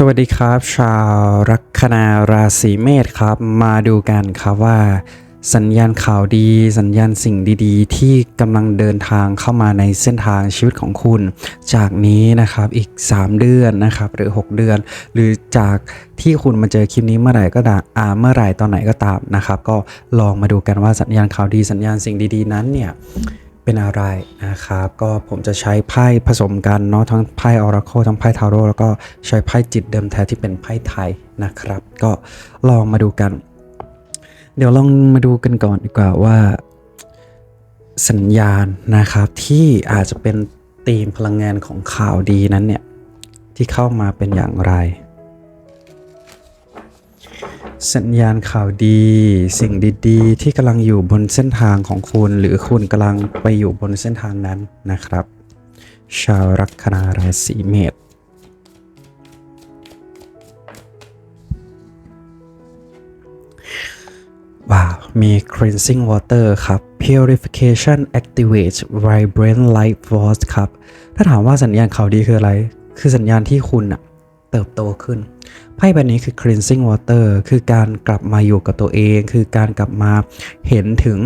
สวัสดีครับ ชาวลัคนาราศีเมษครับ มาดูกันครับว่า สัญญาณข่าวดี สัญญาณสิ่งดีๆ ที่กำลังเดินทางเข้ามาในเส้นทางชีวิตของคุณ จากนี้นะครับอีก 3 เดือนนะครับหรือ 6 เดือน หรือจากที่คุณมาเจอคลิปนี้เมื่อไหร่ก็ตามอ่าเมื่อไหร่ตอนไหนก็ตามนะครับ ก็ลองมาดูกันว่าสัญญาณข่าวดีสัญญาณสิ่งดี ๆ นั้นเนี่ย เป็นอะไรนะครับ ก็ผมจะใช้ไพ่ผสมกันเนาะทั้งไพ่ออราโคทั้งไพ่ทาโร่แล้วก็ใช้ไพ่จิตเดิมแท้ที่เป็นไพ่ไทยนะครับ ก็ลองมาดูกัน เดี๋ยวลองมาดูกันก่อนดีกว่าว่า สัญญาณนะครับที่อาจจะเป็นธีมพลังงานของข่าวดีนั้นเนี่ยที่เข้ามาเป็นอย่างไร สัญญาณข่าวดี สิ่งดีๆ ที่กำลังอยู่บนเส้นทางของคุณ หรือคุณกำลังไปอยู่บนเส้นทางนั้นนะครับ ชาวลัคนาราศีเมษว้าวมี cleansing water ครับ purification activates vibrant light force ครับ ถ้าถามว่าสัญญาณข่าวดีคืออะไร คือสัญญาณที่คุณอะเติบโตขึ้น ไพ่ใบนี้คือ cleansing water คือการกลับมาอยู่กับตัวเอง คือการกลับมาเห็นถึง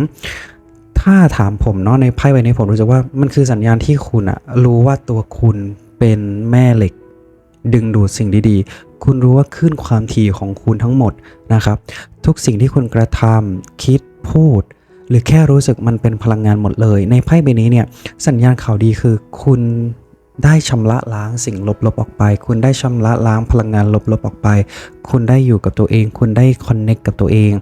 ถ้าถามผมเนาะในไพ่ใบนี้ผมรู้สึกว่ามันคือสัญญาณที่คุณอะรู้ว่าตัวคุณเป็นแม่เหล็ก ดึงดูดสิ่งดีๆ คุณรู้ว่าขึ้นความถี่ของคุณทั้งหมดนะครับ ทุกสิ่งที่คุณกระทำคิดพูดหรือแค่รู้สึกมันเป็นพลังงานหมดเลย ในไพ่ใบนี้เนี่ยสัญญาณข่าวดีคือคุณ ได้ชำระล้างสิ่งลบๆออกไป คุณได้ชำระล้างพลังงานลบๆออกไป คุณได้อยู่กับตัวเอง คุณได้คอนเน็กกับตัวเอง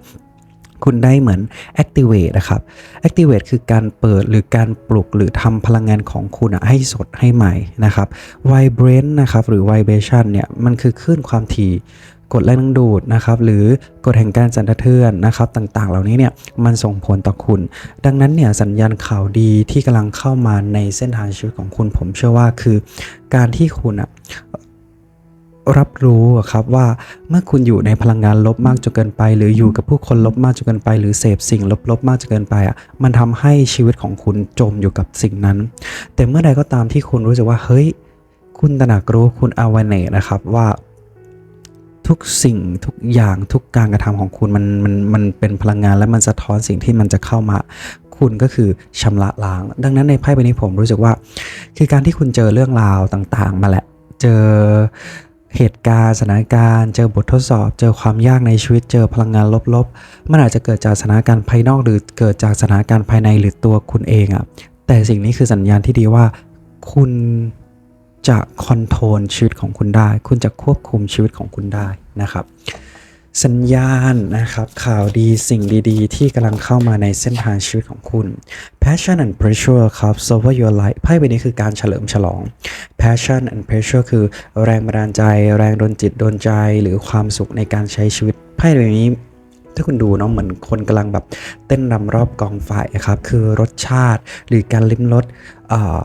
คุณได้เหมือน activate นะครับ activate คือการเปิดหรือการปลุกหรือทำพลังงานของคุณให้สดให้ใหม่นะครับ vibrate นะครับหรือ vibration เนี่ยมันคือคลื่นความถี่ กดแรงดึงดูดนะครับหรือกฎแห่งการสั่นสะเทือนนะครับต่างๆ เหล่านี้เนี่ยมันส่งผลต่อคุณ ดังนั้นเนี่ยสัญญาณข่าวดีที่กำลังเข้ามาในเส้นทางชีวิตของคุณ ผมเชื่อว่าคือ การที่คุณอะรับรู้อะครับว่าเมื่อคุณอยู่ในพลังงานลบมากจนเกินไป หรืออยู่กับผู้คนลบมากจนเกินไป หรือเสพสิ่งลบๆมากจนเกินไปอะมันทำให้ชีวิตของคุณจมอยู่กับสิ่งนั้น แต่เมื่อใดก็ตามที่คุณรู้สึกว่าเฮ้ย คุณตระหนักรู้คุณอาวเนนะครับว่า ทุกสิ่งทุกอย่างทุกการกระทำของคุณมันมันมันเป็นพลังงานและมันสะท้อนสิ่งที่มันจะเข้ามา คุณก็คือชำระล้าง ดังนั้นในไพ่ใบนี้ผมรู้สึกว่า คือการที่คุณเจอเรื่องราวต่างๆ มาแหละ เจอเหตุการณ์สถานการณ์ เจอบททดสอบ เจอความยากในชีวิตเจอพลังงานลบๆ มันอาจจะเกิดจากสถานการณ์ภายนอกหรือเกิดจากสถานการณ์ภายในหรือตัวคุณเองอะแต่สิ่งนี้คือสัญญาณที่ดีว่าคุณ จะคอนโทรลชีวิตของคุณได้ คุณจะควบคุมชีวิตของคุณได้นะครับ สัญญาณนะครับ ข่าวดีสิ่งดีๆ ที่กำลังเข้ามาในเส้นทางชีวิตของคุณ passion and pressure ครับ sober your life ไพ่ใบนี้คือการเฉลิมฉลอง passion and pressure คือแรงบันดาลใจ แรงดนจิตดนใจ หรือความสุขในการใช้ชีวิตไพ่ใบนี้ถ้าคุณดูเนาะเหมือนคนกำลังแบบเต้นรำรอบกองไฟครับ คือรสชาติหรือการลิ้มรสอ่อ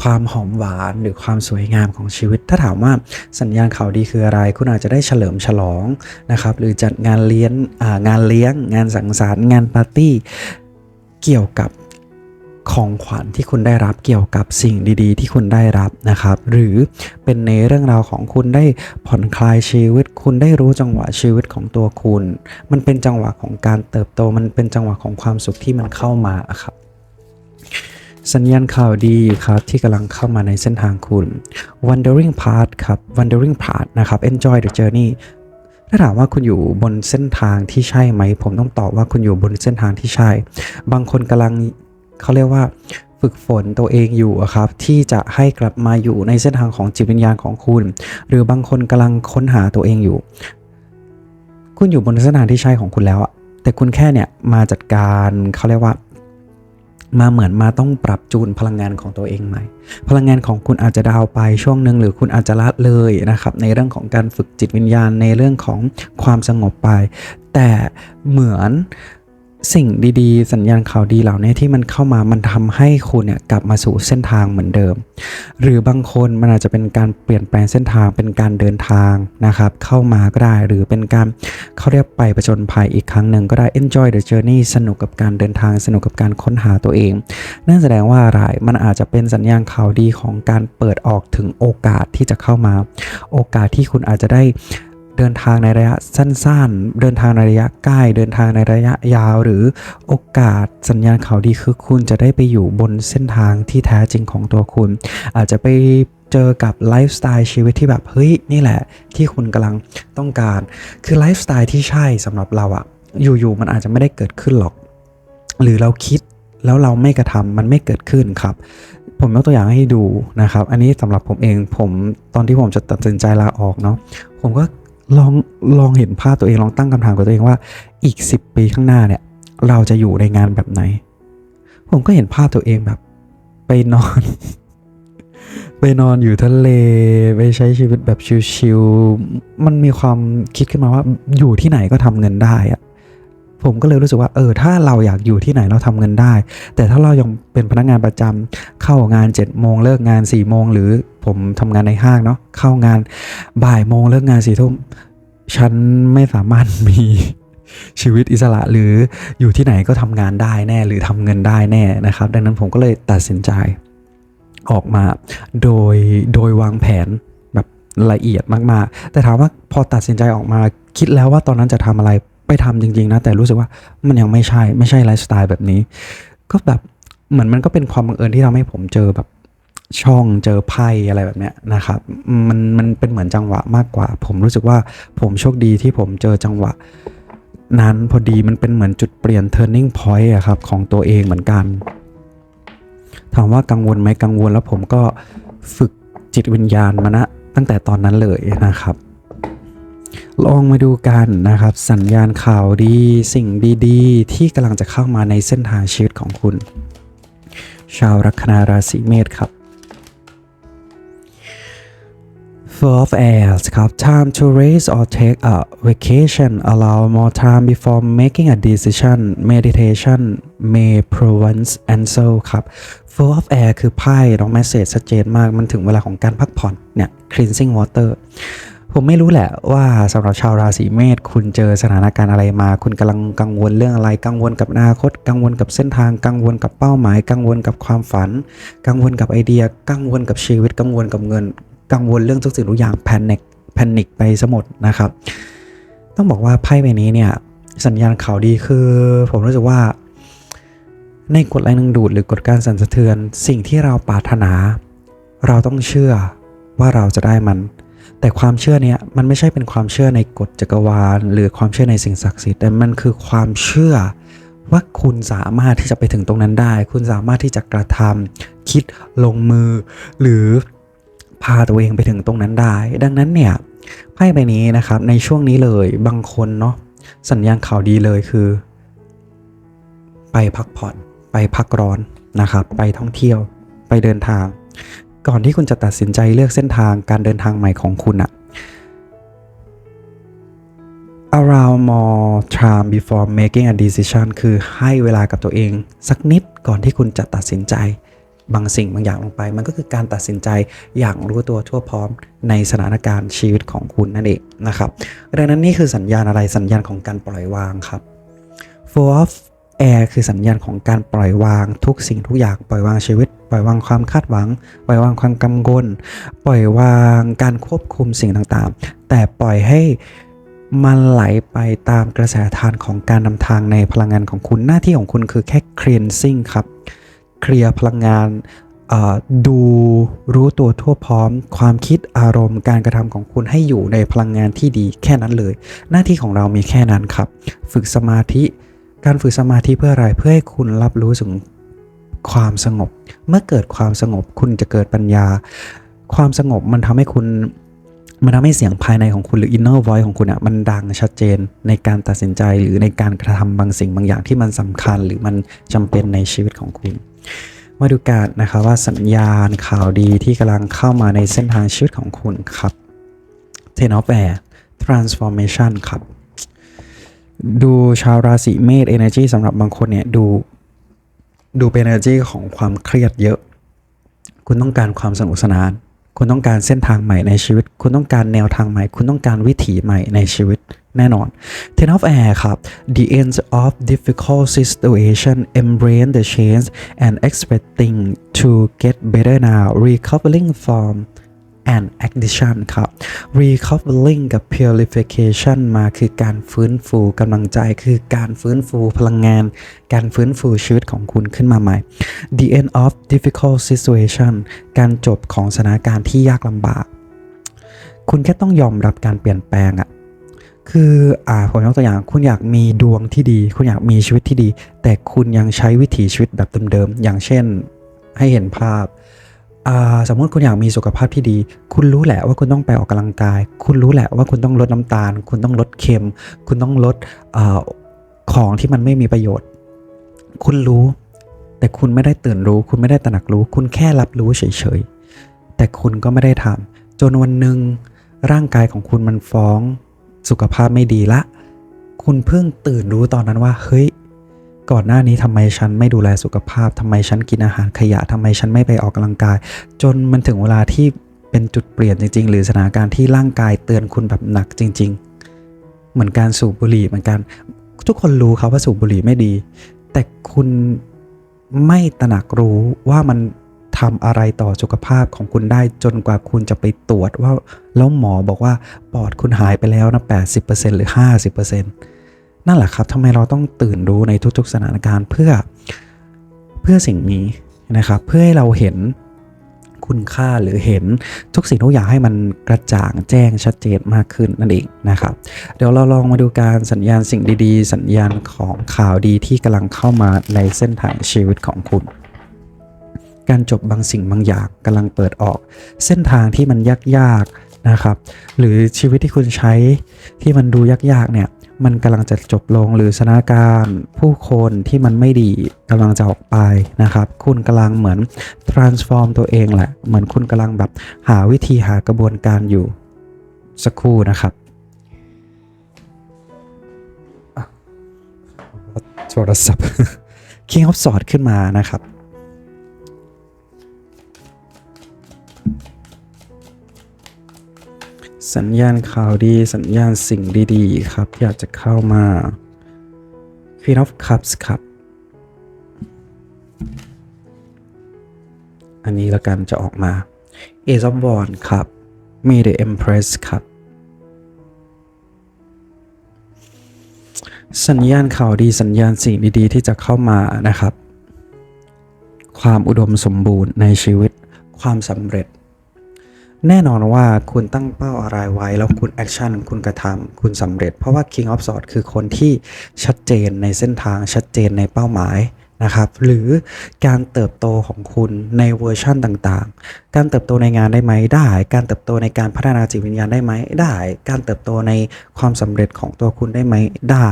ความหอมหวานหรือความสวยงามของชีวิต ถ้าถามว่าสัญญาณข่าวดีคืออะไร คุณอาจจะได้เฉลิมฉลองนะครับ หรือจัดงานเลี้ยงงานเลี้ยง งานสังสรรค์งานปาร์ตี้ เกี่ยวกับของขวัญที่คุณได้รับเกี่ยวกับสิ่งดีๆ ที่คุณได้รับนะครับ หรือเป็นในเรื่องราวของคุณได้ผ่อนคลายชีวิต คุณได้รู้จังหวะชีวิตของตัวคุณ มันเป็นจังหวะของการเติบโต มันเป็นจังหวะของความสุขที่มันเข้ามาครับ สัญญาณข่าวดีครับที่กำลังเข้ามาในเส้นทางคุณ wandering path ครับ wandering path นะครับ enjoy the journey ถ้าถามว่าคุณอยู่บนเส้นทางที่ใช่ไหม ผมต้องตอบว่าคุณอยู่บนเส้นทางที่ใช่ บางคนกำลังเขาเรียกว่าฝึกฝนตัวเองอยู่ครับ ที่จะให้กลับมาอยู่ในเส้นทางของจิตวิญญาณของคุณ หรือบางคนกำลังค้นหาตัวเองอยู่ คุณอยู่บนเส้นทางที่ใช่ของคุณแล้วอะแต่คุณแค่เนี่ยมาจัดการเขาเรียกว่า มาเหมือนมาต้องปรับจูนพลังงานของตัวเองใหม่ พลังงานของคุณอาจจะดาวไปช่วงหนึ่งหรือคุณอาจจะละเลยนะครับ ในเรื่องของการฝึกจิตวิญญาณในเรื่องของความสงบไป แต่เหมือน สิ่งดีๆ สัญญาณข่าวดีเหล่านี้ที่มันเข้ามามันทำให้คุณเนี่ยกลับมาสู่เส้นทางเหมือนเดิม หรือบางคนมันอาจจะเป็นการเปลี่ยนแปลงเส้นทางเป็นการเดินทางนะครับเข้ามาก็ได้หรือเป็นการเขาเรียกไปประจนภัยอีกครั้งหนึ่งก็ได้ enjoy the journey สนุกกับการเดินทางสนุกกับการค้นหาตัวเองนั่นแสดงว่าอะไรมันอาจจะเป็นสัญญาณข่าวดีของการเปิดออกถึงโอกาสที่จะเข้ามา โอกาสที่คุณอาจจะได้ เดินทางในระยะสั้นๆ เดินทางในระยะใกล้ เดินทางในระยะยาว หรือโอกาสสัญญาณข่าวดีคือคุณจะได้ไปอยู่บนเส้นทางที่แท้จริงของตัวคุณ อาจจะไปเจอกับไลฟ์สไตล์ชีวิตที่แบบเฮ้ยนี่แหละ ที่คุณกำลังต้องการ คือไลฟ์สไตล์ที่ใช่สำหรับเราอะอยู่ๆมันอาจจะไม่ได้เกิดขึ้นหรอก หรือเราคิดแล้วเราไม่กระทำมันไม่เกิดขึ้นครับผมยกตัวอย่างให้ดูนะครับ อันนี้สำหรับผมเอง ผมตอนที่ผมจะตัดสินใจลาออกเนาะ ผมก็ ลองลองเห็นภาพตัวเองลองตั้งคำถามกับตัวเองว่าอีก 10 ปีข้างหน้าเนี่ย เราจะอยู่ในงานแบบไหน ผมก็เห็นภาพตัวเองแบบ ไปนอน ไปนอนอยู่ทะเล ไปใช้ชีวิตแบบชิลๆมันมีความคิดขึ้นมาว่าอยู่ที่ไหนก็ทำเงินได้อะ ผมก็เลยรู้สึกว่าเออถ้าเราอยากอยู่ที่ไหนเราทำเงินได้ แต่ถ้าเรายังเป็นพนักงานประจำเข้างาน7จ็ดโมงเลิกงาน4ี่โมงหรือผมทำงานในห้างเนาะเข้างานบ่ายโมงเลิกงานสี่ทุ่มฉันไม่สามารถมีชีวิตอิสระหรืออยู่ที่ไหนก็ทำงานได้แน่หรือทำเงินได้แน่นะครับ ดังนั้นผมก็เลยตัดสินใจออกมาโดยโดยวางแผนแบบละเอียดมากๆ แต่ถามว่าพอตัดสินใจออกมาคิดแล้วว่าตอนนั้นจะทำอะไร ไปทำจริง ๆ นะ แต่รู้สึกว่ามันยังไม่ใช่ไม่ใช่ไลฟ์สไตล์แบบนี้ ก็แบบเหมือนมันก็เป็นความบังเอิญที่ทำให้ผมเจอแบบช่องเจอไพ่อะไรแบบเนี้ยนะครับ มันมันเป็นเหมือนจังหวะมากกว่า ผมรู้สึกว่าผมโชคดีที่ผมเจอจังหวะ นั้นพอดีมันเป็นเหมือนจุดเปลี่ยน turning point อะครับของตัวเองเหมือนกัน ถามว่ากังวลไหมกังวลแล้วผมก็ฝึกจิตวิญญาณมานะตั้งแต่ตอนนั้นเลยนะครับ ลองมาดูกันนะครับ สัญญาณข่าวดี สิ่งดีๆ ที่กำลังจะเข้ามาในเส้นทางชีวิตของคุณ ชาวลัคนาราศีเมษครับ Four of Airs ครับ time to raise or take a vacation allow more time before making a decision meditation may prevent answer ครับ Four of Air คือไพ่น้องแมสเซจชัดเจนมากมันถึงเวลาของการพักผ่อนเนี่ย cleansing water ผมไม่รู้แหละว่าสำหรับชาวราศีเมษคุณเจอสถานการณ์อะไรมา คุณกำลังกังวลเรื่องอะไร กังวลกับอนาคต กังวลกับเส้นทาง กังวลกับเป้าหมาย กังวลกับความฝัน กังวลกับไอเดีย กังวลกับชีวิต กังวลกับเงิน กังวลเรื่องทุกสิ่งทุกอย่างแพนิคแพนิคไปสมดนะครับ ต้องบอกว่าไพ่ใบนี้เนี่ยสัญญาณข่าวดีคือ ผมรู้สึกว่า ในกฎแรงดึงดูดหรือกฎการสั่นสะเทือน สิ่งที่เราปรารถนา เราต้องเชื่อว่าเราจะได้มัน แต่ความเชื่อเนี้ยมันไม่ใช่เป็นความเชื่อในกฎจักรวาล หรือความเชื่อในสิ่งศักดิ์สิทธิ์แต่มันคือความเชื่อว่าคุณสามารถที่จะไปถึงตรงนั้นได้ คุณสามารถที่จะกระทำคิดลงมือ หรือพาตัวเองไปถึงตรงนั้นได้ ดังนั้นเนี่ยไพ่ใบนี้นะครับในช่วงนี้เลยบางคนเนาะสัญญาณข่าวดีเลยคือ ไปพักผ่อน ไปพักร้อนนะครับ ไปท่องเที่ยว ไปเดินทาง ก่อนที่คุณจะตัดสินใจเลือกเส้นทางการเดินทางใหม่ของคุณอะ around more time before making a decision คือให้เวลากับตัวเอง สักนิดก่อนที่คุณจะตัดสินใจ บางสิ่งบางอย่างลงไป มันก็คือการตัดสินใจอย่างรู้ตัวทั่วพร้อมในสถานการณ์ชีวิตของคุณนั่นเองนะครับ ดังนั้นนี่คือสัญญาณอะไรสัญญาณของการปล่อยวางครับ Four of Air คือสัญญาณของการปล่อยวางทุกสิ่งทุกอย่างปล่อยวางชีวิต ปล่อยวางความคาดหวัง ปล่อยวางความกังวล ปล่อยวางการควบคุมสิ่งต่างๆ แต่ปล่อยให้มันไหลไปตามกระแสทานของการนำทางในพลังงานของคุณหน้าที่ของคุณคือแค่ cleansing ครับเคลียร์พลังงานดูรู้ตัวทั่วพร้อม ความคิดอารมณ์การกระทำของคุณให้อยู่ในพลังงานที่ดีแค่นั้นเลย หน้าที่ของเรามีแค่นั้นครับ ฝึกสมาธิ การฝึกสมาธิเพื่ออะไรเพื่อให้คุณรับรู้ถึงความสงบ เมื่อเกิดความสงบคุณจะเกิดปัญญา ความสงบมันทำให้คุณ มันทำให้เสียงภายในของคุณหรือ inner voice ของคุณอะมันดังชัดเจนในการตัดสินใจหรือในการกระทำบางสิ่งบางอย่างที่มันสำคัญหรือมันจำเป็นในชีวิตของคุณมาดูกันนะครับว่าสัญญาณข่าวดีที่กำลังเข้ามาในเส้นทางชีวิตของคุณครับ Ten of Air Transformation ครับ ดูชาวราศีเมษ energy สำหรับบางคนเนี่ยดูดูเป็น energy ของความเครียดเยอะ คุณต้องการความสนุกสนาน คุณต้องการเส้นทางใหม่ในชีวิต คุณต้องการแนวทางใหม่ คุณต้องการวิถีใหม่ในชีวิตแน่นอน Ten of Air ครับ The end of difficult situation embrace the change and expecting to get better now recovering from and addiction ครับ recovering กับ purification มาคือการฟื้นฟูกำลังใจคือการฟื้นฟูพลังงาน การฟื้นฟูชีวิตของคุณขึ้นมาใหม่ the end of difficult situation การจบของสถานการณ์ที่ยากลำบาก คุณแค่ต้องยอมรับการเปลี่ยนแปลงอะคืออ่าผมยกตัวอย่างคุณอยากมีดวงที่ดี คุณอยากมีชีวิตที่ดี แต่คุณยังใช้วิถีชีวิตแบบเดิมๆอย่างเช่นให้เห็นภาพ สมมติคุณอยากมีสุขภาพที่ดี คุณรู้แหละว่าคุณต้องไปออกกำลังกาย คุณรู้แหละว่าคุณต้องลดน้ำตาล คุณต้องลดเค็ม คุณต้องลดอของที่มันไม่มีประโยชน์ คุณรู้ แต่คุณไม่ได้ตื่นรู้ คุณไม่ได้ตระหนักรู้ คุณแค่รับรู้เฉยๆ แต่คุณก็ไม่ได้ทำจนวันหนึ่งร่างกายของคุณมันฟ้องสุขภาพไม่ดีละ คุณเพิ่งตื่นรู้ตอนนั้นว่า เฮ้ย ก่อนหน้านี้ทำไมฉันไม่ดูแลสุขภาพทำไมฉันกินอาหารขยะทำไมฉันไม่ไปออกกำลังกาย จนมันถึงเวลาที่เป็นจุดเปลี่ยนจริง ๆ หรือสถานการณ์ที่ร่างกายเตือนคุณแบบหนักจริง ๆ เหมือนการสูบบุหรี่เหมือนกันทุกคนรู้ครับว่าสูบบุหรี่ไม่ดี แต่คุณไม่ตระหนักรู้ว่ามันทำอะไรต่อสุขภาพของคุณได้จนกว่าคุณจะไปตรวจว่าแล้วหมอบอกว่าปอดคุณหายไปแล้วนะ 80%หรือ 50% นั่นแหละครับทำไมเราต้องตื่นรู้ในทุกๆสถานการณ์เพื่อเพื่อสิ่งนี้นะครับ เพื่อให้เราเห็นคุณค่าหรือเห็นทุกสิ่งทุกอย่างให้มันกระจ่างแจ้งชัดเจนมากขึ้นนั่นเองนะครับ เดี๋ยวเราลองมาดูการสัญญาณสิ่งดีๆ สัญญาณของข่าวดีที่กำลังเข้ามาในเส้นทางชีวิตของคุณ การจบบางสิ่งบางอย่างกำลังเปิดออก เส้นทางที่มันยากๆนะครับ หรือชีวิตที่คุณใช้ที่มันดูยากๆเนี่ย มันกำลังจะจบลงหรือสถานการณ์ ผู้คนที่มันไม่ดีกำลังจะออกไปนะครับ คุณกำลังเหมือน transform ตัวเองแหละ เหมือนคุณกำลังแบบหาวิธีหากระบวนการอยู่สักครู่นะครับอะโทรศัพท์ King of Swords ขึ้นมานะครับ สัญญาณข่าวดีสัญญาณสิ่งดีๆ ครับ อยากจะเข้ามา Queen of Cups ครับ อันนี้ล้วกันจะออกมา Ace of Wands ครับ มี The Empress ครับ สัญญาณข่าวดีสัญญาณสิ่งดีๆ ที่จะเข้ามานะครับ ความอุดมสมบูรณ์ในชีวิต ความสำเร็จ แน่นอนว่าคุณตั้งเป้าอะไรไว้ แล้วคุณแอคชั่นคุณกระทำคุณสำเร็จ เพราะว่า King of Swords คือคนที่ชัดเจนในเส้นทางชัดเจนในเป้าหมายนะครับหรือการเติบโตของคุณในเวอร์ชั่นต่างๆ การเติบโตในงานได้ไหมได้ การเติบโตในการพัฒนาจิตวิญญาณได้ไหมได้ การเติบโตในความสำเร็จของตัวคุณได้ไหมได้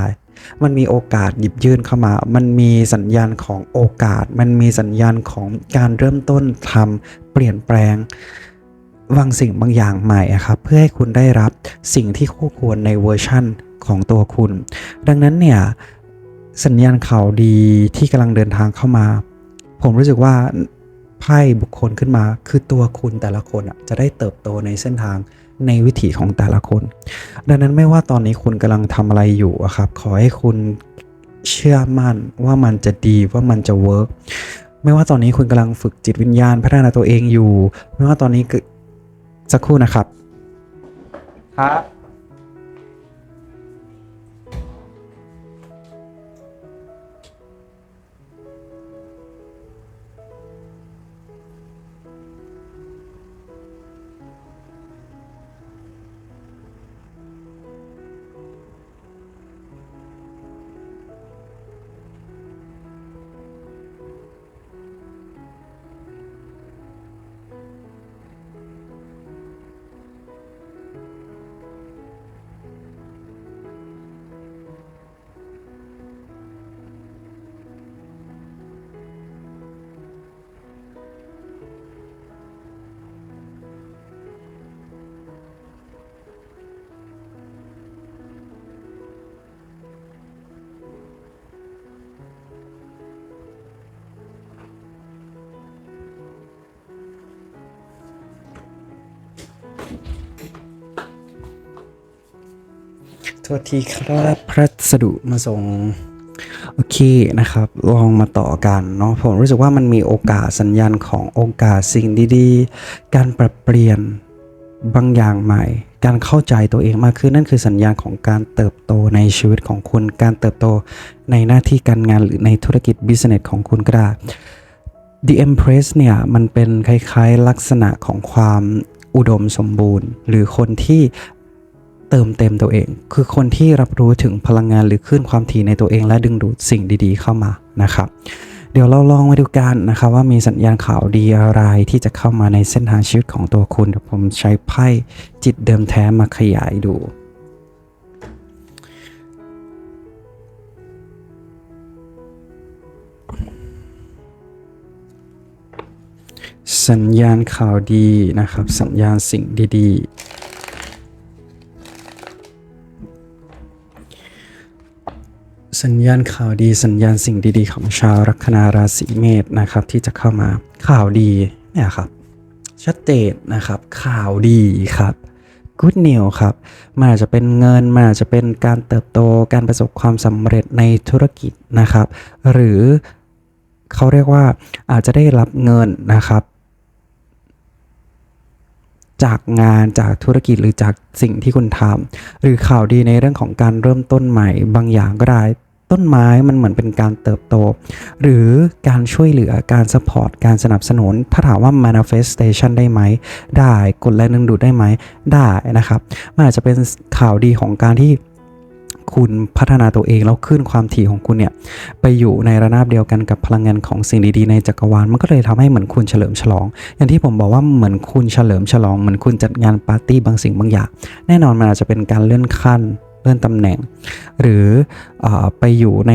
มันมีโอกาสหยิบยื่นเข้ามา มันมีสัญญาณของโอกาส มันมีสัญญาณของการเริ่มต้นทำเปลี่ยนแปลง บางสิ่งบางอย่างใหม่ครับเพื่อให้คุณได้รับสิ่งที่คู่ควรในเวอร์ชั่นของตัวคุณ ดังนั้นเนี่ยสัญญาณข่าวดีที่กำลังเดินทางเข้ามา ผมรู้สึกว่าไพ่บุคคลขึ้นมา คือตัวคุณแต่ละคนจะได้เติบโตในเส้นทางในวิถีของแต่ละคน ดังนั้นไม่ว่าตอนนี้คุณกำลังทำอะไรอยู่ครับ ขอให้คุณเชื่อมั่นว่ามันจะดีว่ามันจะเวิร์กไม่ว่าตอนนี้คุณกำลังฝึกจิตวิญญาณพัฒนาตัวเองอยู่ ไม่ว่าตอนนี้ สักครู่นะครับ ครับ ทษทีครับพัสดุมาส่งโอเคนะครับ ลองมาต่อกันเนาะผมรู้สึกว่ามันมีโอกาสสัญญาณของโอกาสสิ่งดีๆ การปรับเปลี่ยนบางอย่างใหม่ การเข้าใจตัวเองมากขึ้นนั่นคือสัญญาณของการเติบโตในชีวิตของคุณ การเติบโตในหน้าที่การงานหรือในธุรกิจบิสเนสของคุณก็ได้ The Empress เนี่ยมันเป็นคล้ายๆลักษณะของความอุดมสมบูรณ์ หรือคนที่ เติมเต็มตัวเอง คือคนที่รับรู้ถึงพลังงานหรือคลื่นความถี่ในตัวเอง และดึงดูดสิ่งดีๆเข้ามานะครับเดี๋ยวเราลองมาดูกันนะครับว่ามีสัญญาณข่าวดีอะไรที่จะเข้ามาในเส้นทางชีวิตของตัวคุณเดี๋ยวผมใช้ไพ่จิตเดิมแท้มาขยายดูสัญญาณข่าวดีนะครับ สัญญาณสิ่งดี ๆ สัญญาณข่าวดีสัญญาณสิ่งดีๆ ของชาวลัคนาราศีเมษนะครับ ที่จะเข้ามาข่าวดีเนี่ยครับ ชัดเจนนะครับ ข่าวดีครับ Good News ครับมันอาจจะเป็นเงินมันอาจจะเป็นการเติบโตการประสบความสำเร็จในธุรกิจนะครับ หรือเขาเรียกว่าอาจจะได้รับเงินนะครับ จากงานจากธุรกิจหรือจากสิ่งที่คุณทำหรือข่าวดีในเรื่องของการเริ่มต้นใหม่บางอย่างก็ได้ ต้นไม้มันเหมือนเป็นการเติบโต หรือการช่วยเหลือการสปอร์ตการสนับสนุน ถ้าถามว่า manifestation ได้ไหม ได้กดแรงดึงดูดได้ไหม ได้นะครับมันอาจจะเป็นข่าวดีของการที่คุณพัฒนาตัวเองแล้วขึ้นความถี่ของคุณเนี่ย ไปอยู่ในระนาบเดียวกันกับพลังงานของสิ่งดีๆในจักรวาลมันก็เลยทำให้เหมือนคุณเฉลิมฉลอง อย่างที่ผมบอกว่าเหมือนคุณเฉลิมฉลองเหมือนคุณจัดงานปาร์ตี้บางสิ่งบางอย่าง แน่นอนมันอาจจะเป็นการเลื่อนขั้น เลื่อนตำแหน่ง หรืออไปอยู่ใน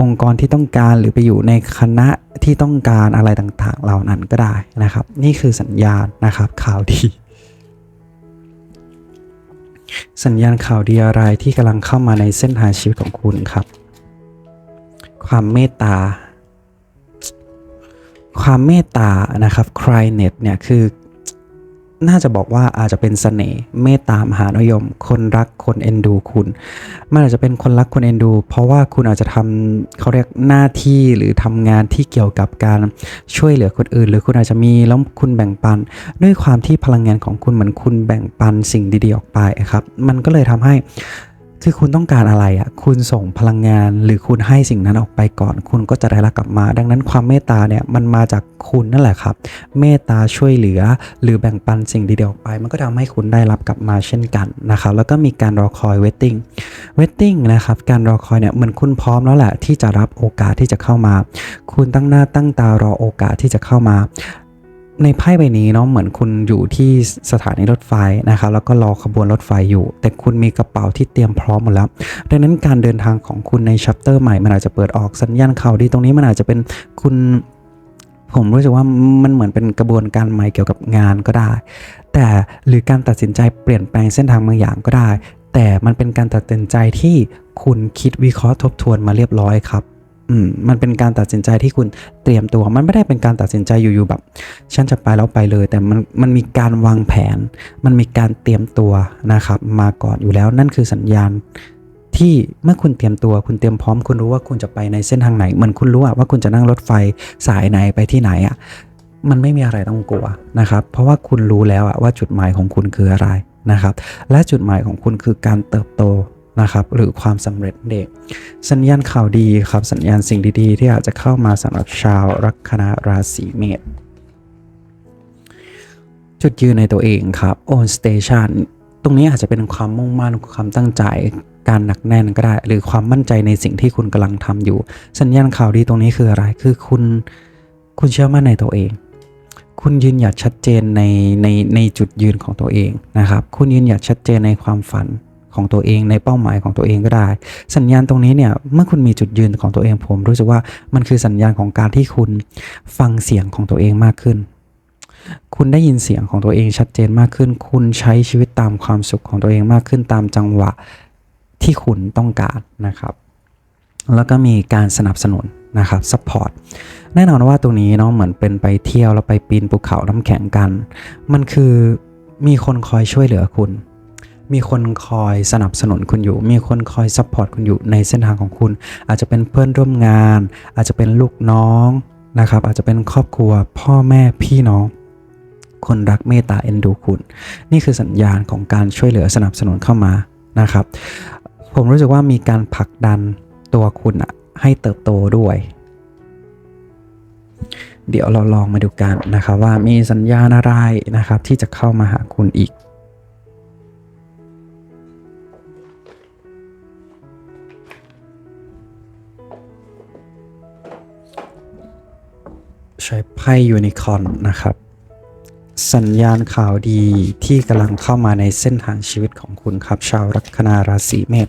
องค์กรที่ต้องการหรือไปอยู่ในคณะที่ต้องการอะไรต่างๆ เหล่านั้นก็ได้นะครับ นี่คือสัญญาณนะครับข่าวดีสัญญาณข่าวดีอะไรที่กำลังเข้ามาในเส้นทางชีวิตของคุณครับ ความเมตตา ความเมตตานะครับ c r y n e t เนี่ยคือ น่าจะบอกว่าอาจจะเป็นเสน่ห์เมตตามหานิยม คนรักคนเอ็นดูคุณ มันอาจจะเป็นคนรักคนเอ็นดู เพราะว่าคุณอาจจะทำเขาเรียกหน้าที่หรือทำงานที่เกี่ยวกับการช่วยเหลือคนอื่น หรือคุณอาจจะมีแล้วคุณแบ่งปัน ด้วยความที่พลังงานของคุณเหมือนคุณแบ่งปันสิ่งดีๆออกไปครับ มันก็เลยทำให้ คือคุณต้องการอะไรอะ คุณส่งพลังงาน หรือคุณให้สิ่งนั้นออกไปก่อน คุณก็จะได้รับกลับมา ดังนั้นความเมตตาเนี่ยมันมาจากคุณนั่นแหละครับ เมตตาช่วยเหลือ หรือแบ่งปันสิ่งดีๆออกไป มันก็ทำให้คุณได้รับกลับมาเช่นกันนะครับ แล้วก็มีการรอคอยเวทติ้ง เวทติ้งนะครับ การรอคอยเนี่ยเหมือนคุณพร้อมแล้วแหละที่จะรับโอกาสที่จะเข้ามา คุณตั้งหน้าตั้งตารอโอกาสที่จะเข้ามา ในไพ่ใบนี้เนาะเหมือนคุณอยู่ที่สถานีรถไฟนะครับแล้วก็รอขบวนรถไฟอยู่ แต่คุณมีกระเป๋าที่เตรียมพร้อมหมดแล้ว ดังนั้นการเดินทางของคุณในชัปเตอร์ใหม่มันอาจจะเปิดออกสัญญาณข่าวดีตรงนี้มันอาจจะเป็นคุณผมรู้สึกว่ามันเหมือนเป็นกระบวนการใหม่เกี่ยวกับงานก็ได้ แต่หรือการตัดสินใจเปลี่ยนแปลงเส้นทางบางอย่างก็ได้ แต่มันเป็นการตัดสินใจที่คุณคิดวิเคราะห์ทบทวนมาเรียบร้อยครับ อืมมันเป็นการตัดสินใจที่คุณเตรียมตัว มันไม่ได้เป็นการตัดสินใจอยู่ๆแบบ ฉันจะไปแล้วไปเลย แต่มันมันมีการวางแผน มันมีการเตรียมตัวนะครับมาก่อนอยู่แล้วนั่นคือสัญญาณที่เมื่อคุณเตรียมตัวคุณเตรียมพร้อมคุณรู้ว่าคุณจะไปในเส้นทางไหนเหมือนคุณรู้ว่าคุณจะนั่งรถไฟสายไหนไปที่ไหนอะมันไม่มีอะไรต้องกลัวนะครับ เพราะว่าคุณรู้แล้วอะว่าจุดหมายของคุณคืออะไรนะครับ และจุดหมายของคุณคือการเติบโต นะครับหรือความสำเร็จเด็ก สัญญาณข่าวดีครับสัญญาณสิ่งดีๆ ที่อาจจะเข้ามาสำหรับชาวลัคนาราศีเมษจุดยืนในตัวเองครับ on station ตรงนี้อาจจะเป็นความมุ่งมั่นความตั้งใจการหนักแน่นก็ได้ หรือความมั่นใจในสิ่งที่คุณกำลังทำอยู่ สัญญาณข่าวดีตรงนี้คืออะไรคือคุณคุณเชื่อมั่นในตัวเอง คุณยืนหยัดชัดเจนในในในจุดยืนของตัวเองนะครับ คุณยืนหยัดชัดเจนในความฝัน ของตัวเอง ในเป้าหมายของตัวเองก็ได้ สัญญาณตรงนี้เนี่ยเมื่อคุณมีจุดยืนของตัวเองผม รู้สึกว่ามันคือสัญญาณของการที่คุณฟังเสียงของตัวเองมากขึ้น คุณได้ยินเสียงของตัวเองชัดเจนมากขึ้น คุณใช้ชีวิตตามความสุขของตัวเองมากขึ้นตามจังหวะที่คุณต้องการนะครับ แล้วก็มีการสนับสนุนนะครับซัพพอร์ตแน่นอนว่าตรงนี้เนาะเหมือนเป็นไปเที่ยวแล้วไปปีนภูเขาน้ำแข็งกัน มันคือมีคนคอยช่วยเหลือคุณ มีคนคอยสนับสนุนคุณอยู่ มีคนคอยซัพพอร์ตคุณอยู่ในเส้นทางของคุณ อาจจะเป็นเพื่อนร่วมงาน อาจจะเป็นลูกน้องนะครับ อาจจะเป็นครอบครัวพ่อแม่พี่น้อง คนรักเมตตาเอ็นดูคุณ นี่คือสัญญาณของการช่วยเหลือสนับสนุนเข้ามานะครับ ผมรู้สึกว่ามีการผลักดันตัวคุณอะให้เติบโตด้วย เดี๋ยวเราลองมาดูกันนะครับว่ามีสัญญาณอะไรนะครับที่จะเข้ามาหาคุณอีก ใช้ไพ่ยูนิคอร์นนะครับ สัญญาณข่าวดีที่กำลังเข้ามาในเส้นทางชีวิตของคุณครับ ชาวลัคนาราศีเมษ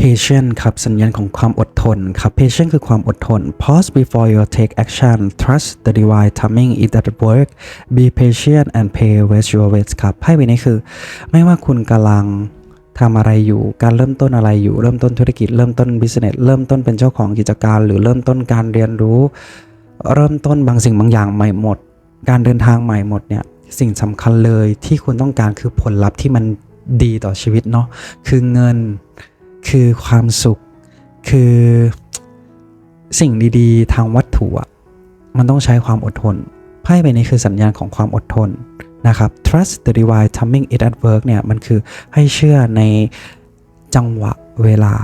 patient ครับสัญญาณของความอดทนครับ patient คือความอดทน pause before you take action trust the divine timing is at work be patient and pay with your weight ครับไพ่ใบนี้คือ ไม่ว่าคุณกำลังทำอะไรอยู่ การเริ่มต้นอะไรอยู่ เริ่มต้นธุรกิจ เริ่มต้น business เริ่มต้นเป็นเจ้าของกิจการ หรือเริ่มต้นการเรียนรู้ เริ่มต้นบางสิ่งบางอย่างใหม่หมด การเดินทางใหม่หมดเนี่ย สิ่งสำคัญเลยที่คุณต้องการคือผลลัพธ์ที่มันดีต่อชีวิตเนาะ คือเงิน คือความสุข คือสิ่งดีๆ ทางวัตถุมันต้องใช้ความอดทนไพ่ใบนี้คือสัญญาณของความอดทนนะครับ trust the divine timing it at work เนี่ยมันคือให้เชื่อในจังหวะเวลา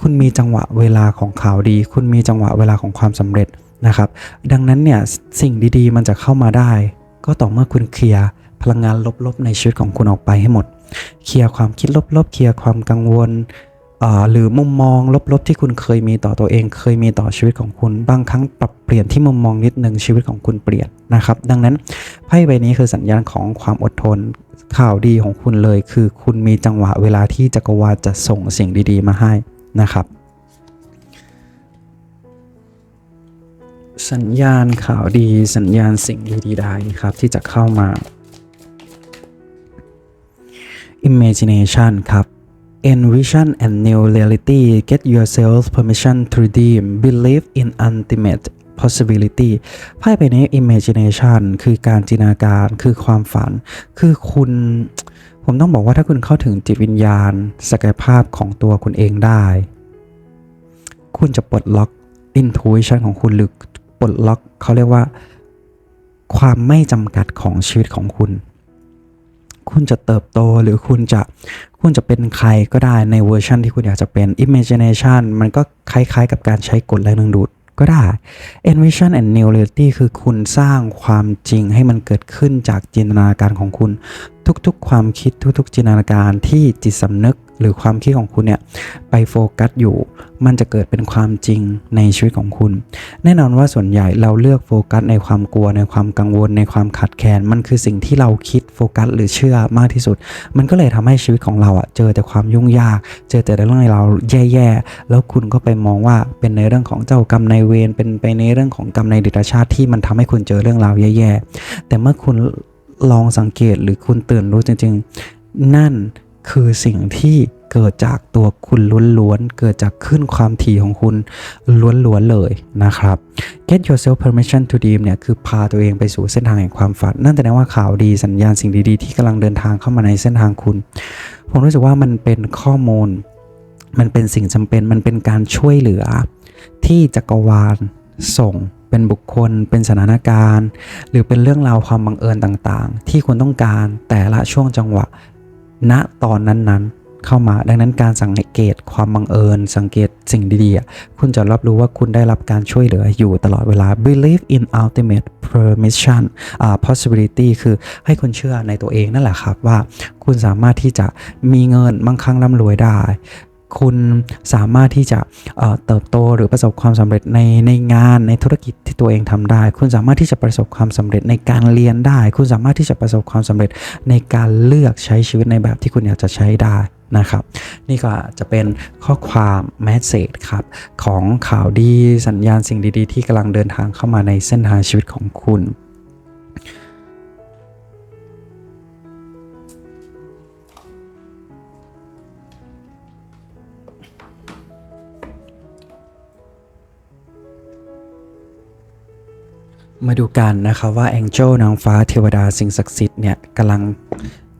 คุณมีจังหวะเวลาของข่าวดี คุณมีจังหวะเวลาของความสำเร็จนะครับ ดังนั้นเนี่ยสิ่งดีๆ มันจะเข้ามาได้ ก็ต่อเมื่อคุณเคลียร์พลังงานลบๆ ในชีวิตของคุณออกไปให้หมด เคลียร์ความคิดลบๆ เคลียร์ความกังวล หรือมุมมองลบๆ ที่คุณเคยมีต่อตัวเอง เคยมีต่อชีวิตของคุณ บางครั้งปรับเปลี่ยนที่มุมมองนิดนึงชีวิตของคุณเปลี่ยนนะครับ ดังนั้นไพ่ใบนี้คือสัญญาณของความอดทนข่าวดีของคุณเลย คือคุณมีจังหวะเวลาที่จักรวาลจะส่งสิ่งดีๆ มาให้นะครับ สัญญาณข่าวดีสัญญาณสิ่งดีๆใดครับที่จะเข้ามา imagination ครับ envision and new reality get yourself permission to dream believe in ultimate possibility ไพ่ใบนี้ imagination คือการจินตนาการ คือความฝัน คือคุณ ผมต้องบอกว่าถ้าคุณเข้าถึงจิตวิญญาณ ศักยภาพของตัวคุณเองได้ คุณจะปลดล็อก intuition ของคุณหรือปลดล็อกเขาเรียกว่า ความไม่จำกัดของชีวิตของคุณ คุณจะเติบโตหรือคุณจะคุณจะเป็นใครก็ได้ในเวอร์ชันที่คุณอยากจะเป็น imagination มันก็คล้ายๆ กับการใช้กฎแรงดึงดูดก็ได้ envision and new reality คือคุณสร้างความจริงให้มันเกิดขึ้นจากจินตนาการของคุณ ทุกๆ ความคิดทุกๆ จินตนาการที่จิตสำนึก หรือความคิดของคุณเนี่ยไปโฟกัสอยู่ มันจะเกิดเป็นความจริงในชีวิตของคุณ แน่นอนว่าส่วนใหญ่เราเลือกโฟกัสในความกลัวในความกังวล ในความขัดแคลนมันคือสิ่งที่เราคิดโฟกัสหรือเชื่อมากที่สุด มันก็เลยทำให้ชีวิตของเราอะเจอแต่ความยุ่งยาก เจอแต่เรื่องในเราแย่ๆแล้วคุณก็ไปมองว่าเป็นในเรื่องของเจ้ากรรมนายเวรเป็นไปในเรื่องของกรรมในดิตชาติที่มันทำให้คุณเจอเรื่องราวแย่ๆแต่เมื่อคุณลองสังเกตหรือคุณตื่นรู้จริง ๆ นั่น คือสิ่งที่เกิดจากตัวคุณล้วนๆ เกิดจากขึ้นความถี่ของคุณล้วนๆเลยนะครับ get yourself permission to dream เนี่ยคือพาตัวเองไปสู่เส้นทางแห่งความฝัน นั่นแสดงว่าข่าวดีสัญญาณสิ่งดีๆ ที่กำลังเดินทางเข้ามาในเส้นทางคุณ ผมรู้สึกว่ามันเป็นข้อมูล มันเป็นสิ่งจำเป็น มันเป็นการช่วยเหลือ ที่จักรวาลส่งเป็นบุคคล เป็นสถานการณ์ หรือเป็นเรื่องราวความบังเอิญต่างๆ ที่คุณต้องการแต่ละช่วงจังหวะ ณตอนนั้นๆ เข้ามาดังนั้นการสังเกตความบังเอิญ สังเกตสิ่งดีๆ คุณจะรับรู้ว่าคุณได้รับการช่วยเหลืออยู่ตลอดเวลา believe in ultimate permission uh, possibility คือให้คุณเชื่อในตัวเองนั่นแหละครับว่าคุณสามารถที่จะมีเงินมั่งคั่งร่ำรวยได้ คุณสามารถที่จะเเติบโตหรือประสบความสำเร็จในในงานในธุรกิจที่ตัวเองทำได้ คุณสามารถที่จะประสบความสำเร็จในการเรียนได้ คุณสามารถที่จะประสบความสำเร็จในการเลือกใช้ชีวิตในแบบที่คุณอยากจะใช้ได้นะครับ นี่ก็จะเป็นข้อความแมสเซจครับ ของข่าวดีสัญญาณสิ่งดีๆ ที่กำลังเดินทางเข้ามาในเส้นทางชีวิตของคุณ มาดูกันนะครับว่า Angel นางฟ้าเทวดาสิ่งศักดิ์สิทธิ์เนี่ยกำลัง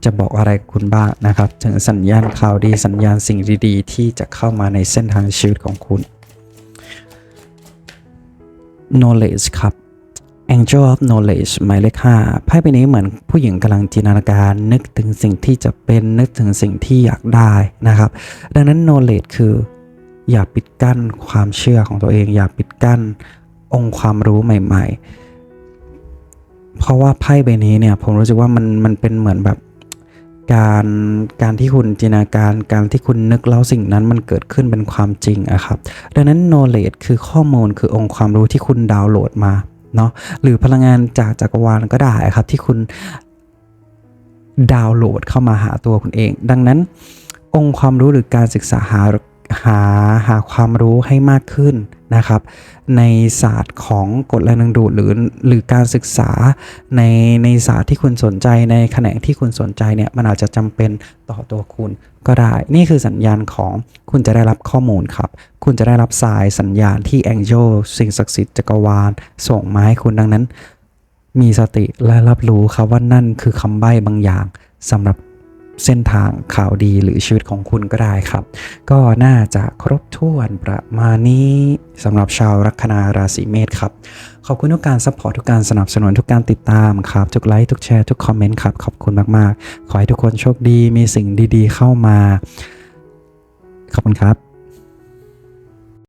จะบอกอะไรคุณบ้างนะครับ ถึงสัญญาณข่าวดีสัญญาณสิ่งดีๆ ที่จะเข้ามาในเส้นทางชีวิตของคุณ knowledge ครับ Angel of Knowledge หมายเลข5ไพ่ใบนี้เหมือนผู้หญิงกำลังจินตนาการนึกถึงสิ่งที่จะเป็นนึกถึงสิ่งที่อยากได้นะครับ ดังนั้น knowledge คือ อย่าปิดกั้นความเชื่อของตัวเอง อย่าปิดกั้นองค์ความรู้ใหม่ ๆ เพราะว่าไพ่ใบนี้เนี่ยผมรู้สึกว่ามันมันเป็นเหมือนแบบการการที่คุณจินตนาการการที่คุณนึกแล้วสิ่งนั้นมันเกิดขึ้นเป็นความจริงอะครับ ดังนั้น knowledge คือข้อมูลคือองค์ความรู้ที่คุณดาวน์โหลดมาเนาะหรือพลังงานจากจักรวาลก็ได้ครับที่คุณดาวน์โหลดเข้ามาหาตัวคุณเอง ดังนั้น องค์ความรู้หรือการศึกษาหา หาหาความรู้ให้มากขึ้นนะครับ ในศาสตร์ของกฎแรงดึงดูดหรือหรือการศึกษาในในศาสตร์ที่คุณสนใจในแขนงที่คุณสนใจเนี่ยมันอาจจะจำเป็นต่อตัวคุณก็ได้ นี่คือสัญญาณของคุณจะได้รับข้อมูลครับ คุณจะได้รับสายสัญญาณที่ Angel สิ่งศักดิ์สิทธิ์จักรวาลส่งมาให้คุณดังนั้น มีสติและรับรู้ครับว่านั่นคือคำใบ้บางอย่างสำหรับ เส้นทางข่าวดีหรือชีวิตของคุณก็ได้ครับ ก็น่าจะครบถ้วนประมาณนี้สำหรับชาวลัคนาราศีเมษครับ ขอบคุณทุกการซัพพอร์ตทุกการสนับสนุนทุกการติดตามครับ ทุกไลค์ทุกแชร์ทุกคอมเมนต์ครับ ขอบคุณมาก ๆ ขอให้ทุกคนโชคดีมีสิ่งดี ๆ เข้ามา ขอบคุณครับ